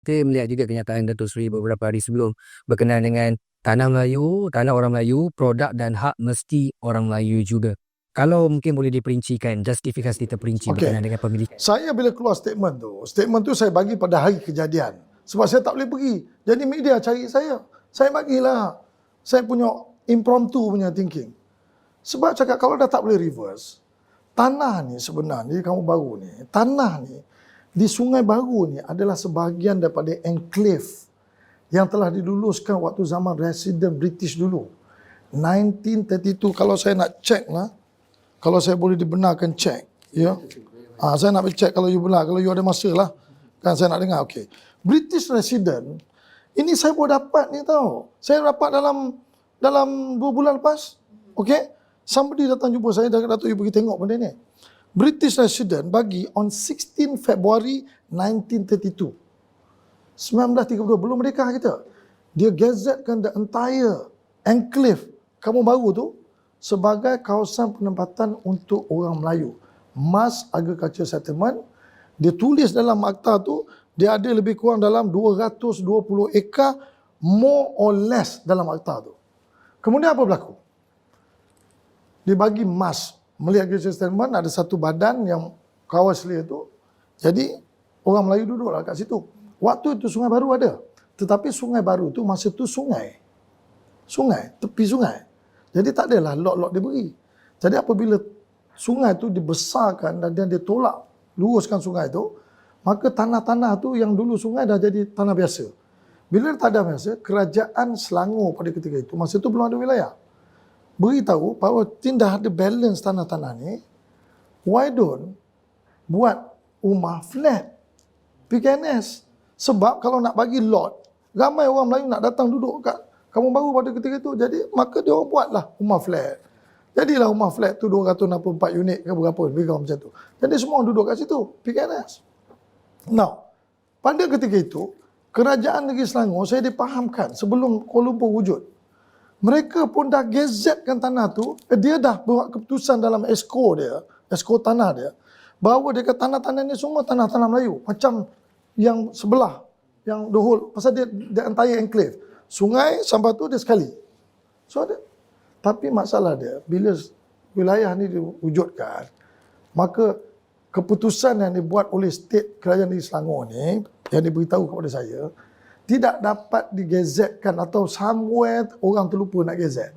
Kita melihat juga kenyataan Datuk Seri beberapa hari sebelum berkenaan dengan tanah Melayu, tanah orang Melayu, produk dan hak mesti orang Melayu juga. Kalau mungkin boleh diperincikan, justifikasi terperinci Okey. berkenaan dengan pemilikan. Saya bila keluar statement tu, statement tu saya bagi pada hari kejadian. Sebab saya tak boleh pergi. Jadi media cari saya. Saya bagilah. Saya punya impromptu punya thinking. Sebab cakap kalau dah tak boleh reverse, tanah ni sebenarnya, kamu baru ni, tanah ni di Sungai Baru ni adalah sebahagian daripada enclave yang telah diluluskan waktu zaman resident British dulu. 1932 kalau saya nak check lah, kalau saya boleh dibenarkan check, ya. Ah, saya nak check kalau you benar, kalau you ada masa lah. Kan saya nak dengar, okey. British resident, ini saya baru dapat ni tau. Saya dapat dalam dalam dua bulan lepas. Okey. Somebody datang jumpa saya, Datuk you pergi tengok benda ni. British resident bagi on 16 February 1932. 1932 belum merdeka kita. Dia gazetkan the entire enclave kamu baru tu sebagai kawasan penempatan untuk orang Melayu. Mass Agriculture Settlement. Dia tulis dalam akta tu dia ada lebih kurang dalam 220 ekar more or less dalam akta tu. Kemudian apa berlaku? Dia bagi mas Melihat Agriculture Settlement ada satu badan yang kawal selia tu. Jadi orang Melayu duduklah kat situ. Waktu itu Sungai Baru ada. Tetapi Sungai Baru tu masa tu sungai. Sungai, tepi sungai. Jadi tak adalah lot-lot dia beri. Jadi apabila sungai tu dibesarkan dan dia tolak luruskan sungai tu, maka tanah-tanah tu yang dulu sungai dah jadi tanah biasa. Bila tak ada biasa, kerajaan Selangor pada ketika itu, masa itu belum ada wilayah beritahu bahawa tindak ada balance tanah-tanah ni, why don't buat rumah flat PKNS. Sebab kalau nak bagi lot, ramai orang Melayu nak datang duduk kat kamu baru pada ketika itu. Jadi maka dia orang buatlah rumah flat. Jadilah rumah flat tu 264 unit ke berapa lebih kurang macam tu. Jadi semua orang duduk kat situ, PKNS. Now, pada ketika itu, kerajaan negeri Selangor saya dipahamkan sebelum Kuala Lumpur wujud mereka pun dah gazetkan tanah tu, eh, dia dah buat keputusan dalam esko dia, esko tanah dia, bahawa dia kata tanah-tanah ni semua tanah-tanah Melayu. Macam yang sebelah, yang the whole, pasal dia, dia entire enclave. Sungai sampai tu dia sekali. So dia, tapi masalah dia, bila wilayah ni diwujudkan, maka keputusan yang dibuat oleh state kerajaan di Selangor ni, yang diberitahu kepada saya, tidak dapat digazetkan atau somewhere orang terlupa nak gazet.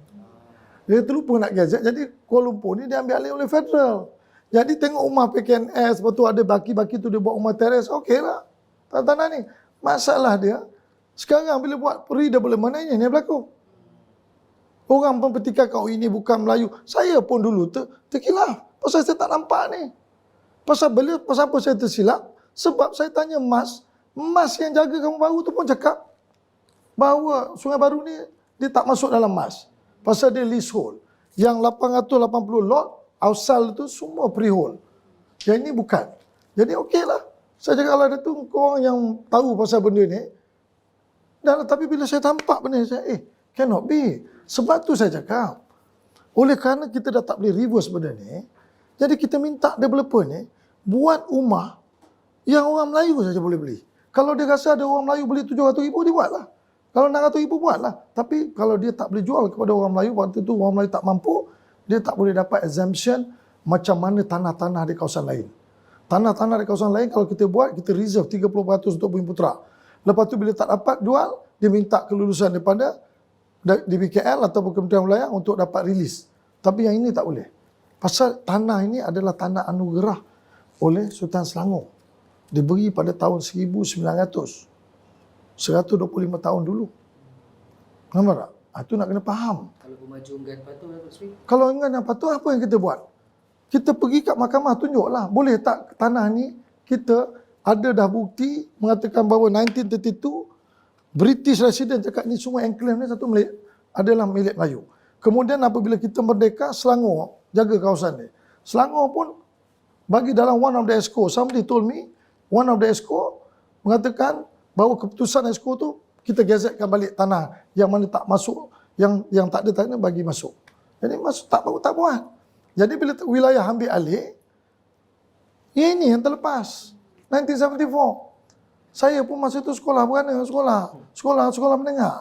Dia terlupa nak gazet, jadi Kuala Lumpur ni diambil alih oleh federal. Jadi tengok rumah PKNS, lepas tu ada baki-baki tu dia buat rumah teres, okey lah. Tanah-tanah ni. Masalah dia, sekarang bila buat redevelopment ni, ni berlaku. Orang pun petikan kau ini bukan Melayu. Saya pun dulu ter, terkilaf. Pasal saya tak nampak ni. Pasal beliau, pasal apa saya tersilap? Sebab saya tanya Mas, Mas yang jaga kamu baru tu pun cakap bahawa Sungai Baru ni dia tak masuk dalam mas. Pasal dia leasehold. Yang 880 lot, Ausal tu semua freehold. Yang ini bukan. Jadi okey lah. Saya cakap kalau ada tu orang yang tahu pasal benda ni. Dan tapi bila saya tampak benda ni, saya eh, cannot be. Sebab tu saya cakap. Oleh kerana kita dah tak boleh reverse benda ni, jadi kita minta developer ni buat rumah yang orang Melayu saja boleh beli. Kalau dia rasa ada orang Melayu beli 700 ribu, dia buatlah. Kalau 600 ribu, buatlah. Tapi kalau dia tak boleh jual kepada orang Melayu, waktu itu orang Melayu tak mampu, dia tak boleh dapat exemption macam mana tanah-tanah di kawasan lain. Tanah-tanah di kawasan lain, kalau kita buat, kita reserve 30% untuk Bumi Putra. Lepas tu bila tak dapat jual, dia minta kelulusan daripada di BKL atau Kementerian Wilayah untuk dapat rilis. Tapi yang ini tak boleh. Pasal tanah ini adalah tanah anugerah oleh Sultan Selangor diberi pada tahun 1900. 125 tahun dulu. Nampak tak? Itu nak kena faham. Kalau pemaju enggan patuh, Datuk? Kalau enggan yang patut, apa yang kita buat? Kita pergi kat mahkamah, tunjuklah. Boleh tak tanah ni, kita ada dah bukti mengatakan bahawa 1932, British resident cakap ni semua enclave ni satu milik, adalah milik Melayu. Kemudian apabila kita merdeka, Selangor jaga kawasan ni. Selangor pun bagi dalam one of the ESCO, somebody told me, one of the ESCO mengatakan bahawa keputusan ESCO tu kita gazetkan balik tanah yang mana tak masuk yang yang tak ada tanah bagi masuk. Jadi masuk tak tak buat. Jadi bila wilayah ambil alih ini yang terlepas 1974. Saya pun masa itu sekolah bukan sekolah. Sekolah, sekolah menengah.